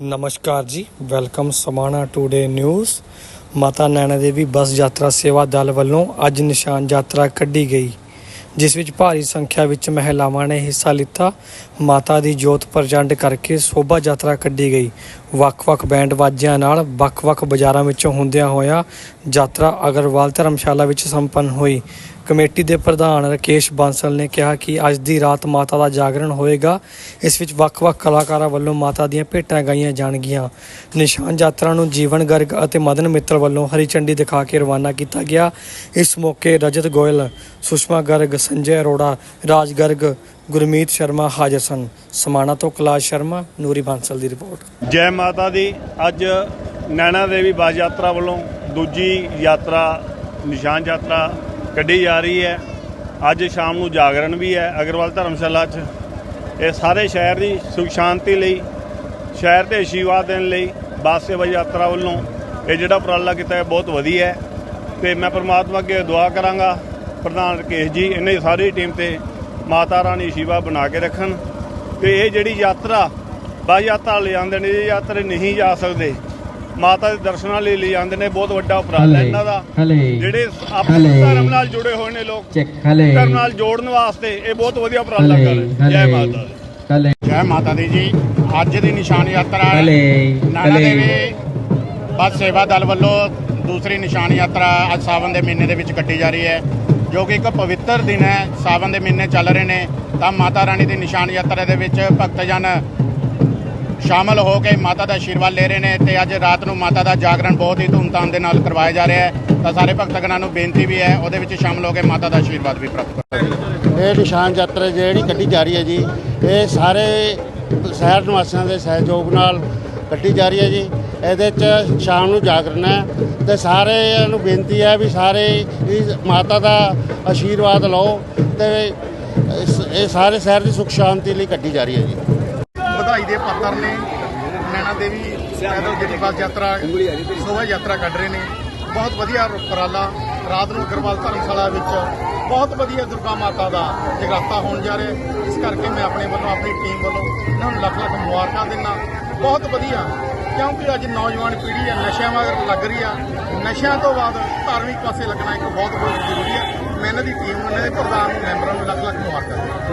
ਨਮਸਕਾਰ ਜੀ, welcome Samana today news ਮਾਤਾ ਨੈਣਾ ਦੇਵੀ ਬੱਸ ਯਾਤਰਾ ਸੇਵਾ ਦਲ ਵੱਲੋਂ ਅੱਜ ਨਿਸ਼ਾਨ ਯਾਤਰਾ ਕੱਢੀ ਗਈ, ਜਿਸ ਵਿੱਚ ਭਾਰੀ ਸੰਖਿਆ ਵਿੱਚ ਮਹਿਲਾਵਾਂ ਨੇ ਹਿੱਸਾ ਲਿੱਤਾ। ਮਾਤਾ ਦੀ ਜੋਤ ਪ੍ਰਜੰਡ ਕਰਕੇ ਸ਼ੋਭਾ ਯਾਤਰਾ ਕੱਢੀ ਗਈ। ਵੱਖ-ਵੱਖ ਬੈਂਡ ਵਾਜਿਆਂ ਨਾਲ ਵੱਖ-ਵੱਖ ਬਾਜ਼ਾਰਾਂ ਵਿੱਚੋਂ ਹੁੰਦਿਆਂ ਹੋਇਆ ਯਾਤਰਾ ਅਗਰਵਾਲ ਧਰਮਸ਼ਾਲਾ ਵਿੱਚ ਸੰਪੰਨ ਹੋਈ। ਕਮੇਟੀ ਦੇ ਪ੍ਰਧਾਨ ਰਕੇਸ਼ ਬਾਂਸਲ ਨੇ ਕਿਹਾ ਕਿ ਅੱਜ ਦੀ ਰਾਤ ਮਾਤਾ ਦਾ ਜਾਗਰਣ ਹੋਏਗਾ। ਇਸ ਵਿੱਚ ਵੱਖ-ਵੱਖ ਕਲਾਕਾਰਾਂ ਵੱਲੋਂ ਮਾਤਾ ਦੀਆਂ ਭੇਟਾਂ ਗਾਈਆਂ ਜਾਣਗੀਆਂ। ਨਿਸ਼ਾਨ ਯਾਤਰਾ ਨੂੰ ਜੀਵਨ ਗਰਗ ਅਤੇ ਮਦਨ ਮਿੱਤਲ ਵੱਲੋਂ ਹਰੀ ਝੰਡੀ ਦਿਖਾ ਕੇ ਰਵਾਨਾ ਕੀਤਾ ਗਿਆ। ਇਸ ਮੌਕੇ ਰਜਤ ਗੋਇਲ, ਸੁਸ਼ਮਾ ਗਰਗ, ਸੰਜੇ ਅਰੋੜਾ, ਰਾਜ ਗਰਗ, ਗੁਰਮੀਤ ਸ਼ਰਮਾ ਹਾਜ਼ਰ ਸਨ। ਸਮਾਣਾ ਤੋਂ ਕੈਲਾਸ਼ ਸ਼ਰਮਾ, ਨੂਰੀ ਬਾਂਸਲ ਦੀ ਰਿਪੋਰਟ। ਜੈ ਮਾਤਾ ਦੀ। ਅੱਜ ਨੈਣਾ ਦੇਵੀ ਬਾਜ ਯਾਤਰਾ ਵੱਲੋਂ ਦੂਜੀ ਯਾਤਰਾ, ਨਿਸ਼ਾਨ ਯਾਤਰਾ ਕੱਢੀ ਜਾ ਰਹੀ ਹੈ। ਅੱਜ ਸ਼ਾਮ ਨੂੰ ਜਾਗਰਣ ਵੀ ਹੈ ਅਗਰਵਾਲ ਧਰਮਸ਼ਾਲਾ 'ਚ। ਇਹ ਸਾਰੇ ਸ਼ਹਿਰ ਦੀ ਸੁਖ ਸ਼ਾਂਤੀ ਲਈ, ਸ਼ਹਿਰ ਤੇ ਆਸ਼ੀਰਵਾਦ ਦੇਣ ਲਈ, ਬਾਸ ਸੇਵਾ ਯਾਤਰਾ ਵੱਲੋਂ ਇਹ ਜਿਹੜਾ ਉਪਰਾਲਾ ਕੀਤਾ ਹੈ ਬਹੁਤ ਵਧੀਆ ਹੈ। ਤੇ ਮੈਂ ਪ੍ਰਮਾਤਮਾ ਅੱਗੇ ਦੁਆ ਕਰਾਂਗਾ, ਪ੍ਰਧਾਨ ਰਕੇਸ਼ ਜੀ, ਇਹਨਾਂ ਦੀ ਸਾਰੀ ਟੀਮ ਤੇ ਮਾਤਾ ਰਾਣੀ ਆਸ਼ੀਰਵਾਦ ਬਣਾ ਕੇ ਰੱਖਣ। ਤੇ ਇਹ ਜਿਹੜੀ ਯਾਤਰਾ ਬਾਈ ਯਾਤਰਾ ਲਿਆਉਂਦੇ ਨੇ, ਇਹ ਯਾਤਰਾ ਨਹੀਂ ਜਾ ਸਕਦੇ। ਮਾਤਾ ਦੇ ਦਰਸ਼ਨਾਂ ਲਈ ਲੈ ਜਾਂਦੇ ਨੇ ਬਹੁਤ ਵੱਡਾ ਉਪਰਾਲਾ ਇਹਨਾਂ ਦਾ। ਜਿਹੜੇ ਆਪਣੇ। ਧਰਮ ਨਾਲ ਜੁੜੇ ਹੋਏ ਨੇ ਲੋਕ ਧਰਮ ਨਾਲ ਜੋੜਨ ਵਾਸਤੇ ਇਹ ਬਹੁਤ ਵਧੀਆ ਉਪਰਾਲਾ ਕਰ ਰਹੇ ਜੈ ਮਾਤਾ ਦੀ। ਜੈ ਮਾਤਾ ਦੀ ਜੀ ਅੱਜ ਦੀ ਨਿਸ਼ਾਨ ਯਾਤਰਾ ਨਾਨਾ ਦੇਵੀ ਬੱਸ ਸੇਵਾ ਦਲ ਵੱਲੋਂ ਦੂਸਰੀ ਨਿਸ਼ਾਨ ਯਾਤਰਾ ਅੱਜ ਸਾਵਨ ਦੇ ਮਹੀਨੇ ਦੇ ਵਿੱਚ ਕੱਟੀ ਜਾ ਰਹੀ ਹੈ ਜੋ ਕਿ ਇੱਕ ਪਵਿੱਤਰ ਦਿਨ ਹੈ। ਸਾਵਨ ਦੇ ਮਹੀਨੇ ਚੱਲ ਰਹੇ ਨੇ ਤਾਂ ਮਾਤਾ ਰਾਣੀ ਦੀ ਨਿਸ਼ਾਨ ਯਾਤਰਾ ਦੇ ਵਿੱਚ ਭਗਤਜਨ ਸ਼ਾਮਲ ਹੋ ਕੇ ਮਾਤਾ ਦਾ ਆਸ਼ੀਰਵਾਦ ਲੈ ਰਹੇ ਨੇ ਤੇ ਅੱਜ ਰਾਤ ਨੂੰ ਮਾਤਾ ਦਾ ਜਾਗਰਣ ਬਹੁਤ ਹੀ ਧੂਮਧਾਮ ਦੇ ਨਾਲ ਕਰਵਾਇਆ ਜਾ ਰਿਹਾ ਹੈ। ਤਾਂ ਸਾਰੇ ਭਗਤਗਣਾਂ ਨੂੰ ਬੇਨਤੀ ਵੀ ਹੈ, ਉਹਦੇ ਵਿੱਚ ਸ਼ਾਮਲ ਹੋ ਕੇ ਮਾਤਾ ਦਾ ਆਸ਼ੀਰਵਾਦ ਵੀ ਪ੍ਰਾਪਤ ਕਰੋ। ਇਹ ਨਿਸ਼ਾਨ ਯਾਤਰਾ ਜਿਹੜੀ ਕੱਢੀ ਜਾ ਰਹੀ ਹੈ ਜੀ, ਇਹ ਸਾਰੇ ਸ਼ਹਿਰ ਨਿਵਾਸੀਆਂ ਦੇ ਸਹਿਯੋਗ ਨਾਲ ਕੱਢੀ ਜਾ ਰਹੀ ਹੈ ਜੀ। ਇਹਦੇ 'ਚ ਸ਼ਾਮ ਨੂੰ ਜਾਗਰਣ ਹੈ ਤੇ ਸਾਰਿਆਂ ਨੂੰ ਬੇਨਤੀ ਹੈ ਵੀ ਸਾਰੇ ਇਸ ਮਾਤਾ ਦਾ ਆਸ਼ੀਰਵਾਦ ਲਓ ਤੇ ਇਹ ਸਾਰੇ ਸ਼ਹਿਰ ਦੀ ਸੁਖ ਸ਼ਾਂਤੀ ਲਈ ਕੱਢੀ ਜਾ ਰਹੀ ਹੈ ਜੀ। ਵਧਾਈ ਦੇ ਪੱਤਰ ਨੇ, ਨੈਣਾ ਦੇਵੀ ਪੈਦਲ ਜਿਹੜੀ ਬੱਸ ਯਾਤਰਾ, ਸ਼ੋਭਾ ਯਾਤਰਾ ਕੱਢ ਰਹੇ ਨੇ। ਬਹੁਤ ਵਧੀਆ ਉਪਰਾਲਾ, ਰਾਤ ਨੂੰ ਅਗਰਵਾਲ ਧਰਮਸ਼ਾਲਾ ਵਿੱਚ ਬਹੁਤ ਵਧੀਆ ਦੁਰਗਾ ਮਾਤਾ ਦਾ ਜਗਰਾਤਾ ਹੋਣ ਜਾ ਰਿਹਾ ਇਸ ਕਰਕੇ ਮੈਂ ਆਪਣੇ ਵੱਲੋਂ, ਆਪਣੀ ਟੀਮ ਵੱਲੋਂ ਇਹਨਾਂ ਨੂੰ ਲੱਖ ਲੱਖ ਮੁਬਾਰਕਾਂ ਦਿੰਦਾ ਬਹੁਤ ਵਧੀਆ, ਕਿਉਂਕਿ ਅੱਜ ਨੌਜਵਾਨ ਪੀੜ੍ਹੀ ਹੈ, ਨਸ਼ਿਆਂ ਮਗਰ ਲੱਗ ਰਹੀ ਆ ਨਸ਼ਿਆਂ ਤੋਂ ਬਾਅਦ ਧਾਰਮਿਕ ਪਾਸੇ ਲੱਗਣਾ ਇੱਕ ਬਹੁਤ ਬਹੁਤ ਜ਼ਰੂਰੀ ਹੈ। ਮੈਂ ਇਹਨਾਂ ਦੀ ਟੀਮ ਨੂੰ ਇਹਨਾਂ ਦੇ ਪ੍ਰਧਾਨ ਮੈਂਬਰਾਂ ਨੂੰ ਲੱਖ ਲੱਖ ਮੁਬਾਰਕਾਂ ਦਿੰਦਾ